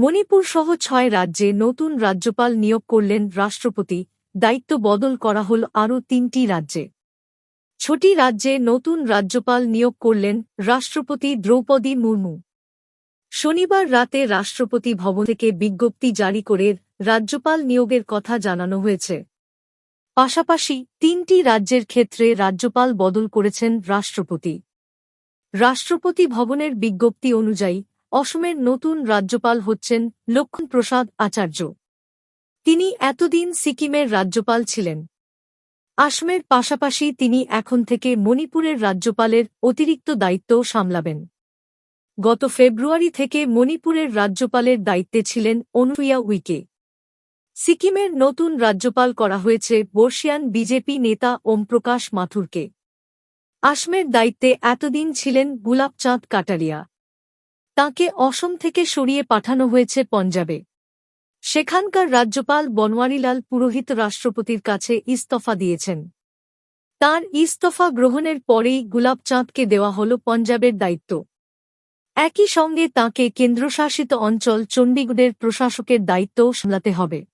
মণিপুর সহ ছয় রাজ্যে নতুন রাজ্যপাল নিয়োগ করলেন রাষ্ট্রপতি। দায়িত্ব বদল করা হল আরও তিনটি রাজ্যে। ছটি রাজ্যে নতুন রাজ্যপাল নিয়োগ করলেন রাষ্ট্রপতি দ্রৌপদী মুর্মু। শনিবার রাতে রাষ্ট্রপতি ভবন থেকে বিজ্ঞপ্তি জারি করে রাজ্যপাল নিয়োগের কথা জানানো হয়েছে। পাশাপাশি তিনটি রাজ্যের ক্ষেত্রে রাজ্যপাল বদল করেছেন রাষ্ট্রপতি। রাষ্ট্রপতি ভবনের বিজ্ঞপ্তি অনুযায়ী অসমের নতুন রাজ্যপাল হচ্ছেন লক্ষণ প্রসাদ আচার্য। তিনি এতদিন সিকিমের রাজ্যপাল ছিলেন। আসামের পাশাপাশি তিনি এখন থেকে মণিপুরের রাজ্যপালের অতিরিক্ত দায়িত্বও সামলাবেন। গত ফেব্রুয়ারি থেকে মণিপুরের রাজ্যপালের দায়িত্বে ছিলেন অনুপ্রিয়া উইকে। সিকিমের নতুন রাজ্যপাল করা হয়েছে বর্ষিয়ান বিজেপি নেতা ওমপ্রকাশ মাথুরকে। আসামের দায়িত্বে এতদিন ছিলেন গুলাবচাঁদ কাটারিয়া। তাকে অসম থেকে সরিয়ে পাঠানো হয়েছে পঞ্জাবে। সেখানকার রাজ্যপাল বনওয়ারিলাল পুরোহিত রাষ্ট্রপতির কাছে ইস্তফা দিয়েছেন। তার ইস্তফা গ্রহণের পরেই গুলাবচাঁদকে দেওয়া হল পঞ্জাবের দায়িত্ব। একই সঙ্গে তাঁকে কেন্দ্রশাসিত অঞ্চল চণ্ডীগড়ের প্রশাসকের দায়িত্বও সামলাতে হবে।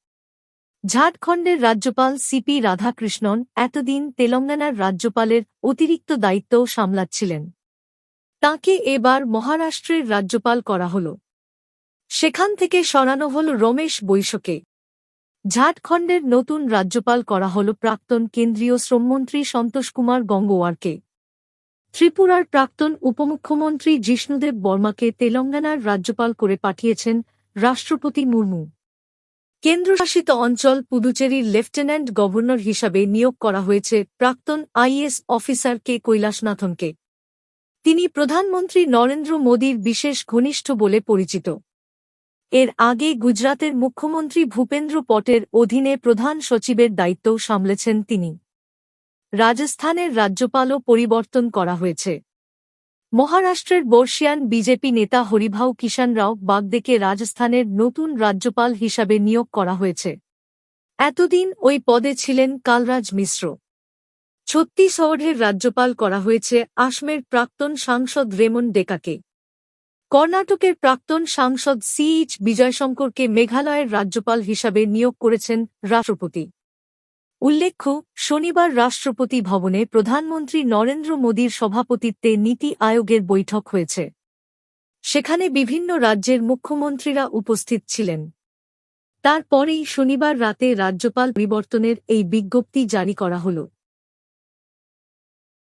ঝাড়খণ্ডের রাজ্যপাল সিপি রাধাকৃষ্ণন এতদিন তেলঙ্গানার রাজ্যপালের অতিরিক্ত দায়িত্বও সামলাচ্ছিলেন। তাঁকে এবার মহারাষ্ট্রের রাজ্যপাল করা হল। সেখান থেকে সরানো হল রমেশ বৈশকে। ঝাড়খণ্ডের নতুন রাজ্যপাল করা হল প্রাক্তন কেন্দ্রীয় শ্রমমন্ত্রী সন্তোষ কুমার গঙ্গোয়ারকে। ত্রিপুরার প্রাক্তন উপমুখ্যমন্ত্রী জিষ্ণুদেব বর্মাকে তেলঙ্গানার রাজ্যপাল করে পাঠিয়েছেন রাষ্ট্রপতি মুর্মু। কেন্দ্রশাসিত অঞ্চল পুদুচেরির লেফটেন্যান্ট গভর্নর হিসাবে নিয়োগ করা হয়েছে প্রাক্তন আইএস অফিসার কে কৈলাসনাথনকে। তিনি প্রধানমন্ত্রী নরেন্দ্র মোদীর বিশেষ ঘনিষ্ঠ বলে পরিচিত। এর আগে গুজরাতের মুখ্যমন্ত্রী ভূপেন্দ্র পটের অধীনে প্রধান সচিবের দায়িত্বও সামলেছেন তিনি। রাজস্থানের রাজ্যপালও পরিবর্তন করা হয়েছে। মহারাষ্ট্রের বর্ষিয়ান বিজেপি নেতা হরিভাউ কিষাণ রাও বাগদেকে রাজস্থানের নতুন রাজ্যপাল হিসাবে নিয়োগ করা হয়েছে। এতদিন ওই পদে ছিলেন কালরাজ মিশ্র। ছত্তিশগড়ের রাজ্যপাল করা হয়েছে আসমের প্রাক্তন সাংসদ রেমন ডেকাকে। কর্ণাটকের প্রাক্তন সাংসদ সিইচ বিজয়শঙ্করকে মেঘালয়ের রাজ্যপাল হিসাবে নিয়োগ করেছেন রাষ্ট্রপতি। উল্লেখ্য, শনিবার রাষ্ট্রপতি ভবনে প্রধানমন্ত্রী নরেন্দ্র মোদীর সভাপতিত্বে নীতি আয়োগের বৈঠক হয়েছে। সেখানে বিভিন্ন রাজ্যের মুখ্যমন্ত্রীরা উপস্থিত ছিলেন। তারপরেই শনিবার রাতে রাজ্যপাল পরিবর্তনের এই বিজ্ঞপ্তি জারি করা হল।